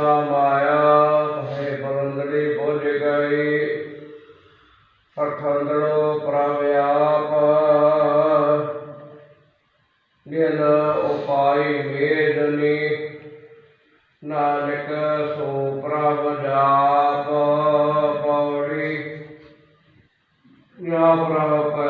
ਲਿਖਤਨਾ ਮਾਇਆ ਹੈ ਬਰੰਦੜੀ ਬੋਝ ਗਈ। ਅਖੰਡੜੋ ਪ੍ਰਵਿਆਪ ਨਿਲ ਉਪਾਈ ਮੇਦਨੀ ਨਾਨਕ ਸੋ ਪ੍ਰਭ ਜਾਪ ਪੌੜੀ। ਯਾ ਪ੍ਰਭ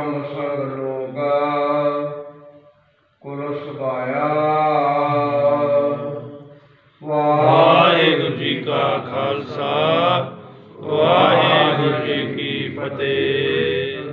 ਕਰਮ ਸੰਗ ਲੋਗਾ ਕੁਲ ਜੀ ਕਾ ਖਾਲਸਾ।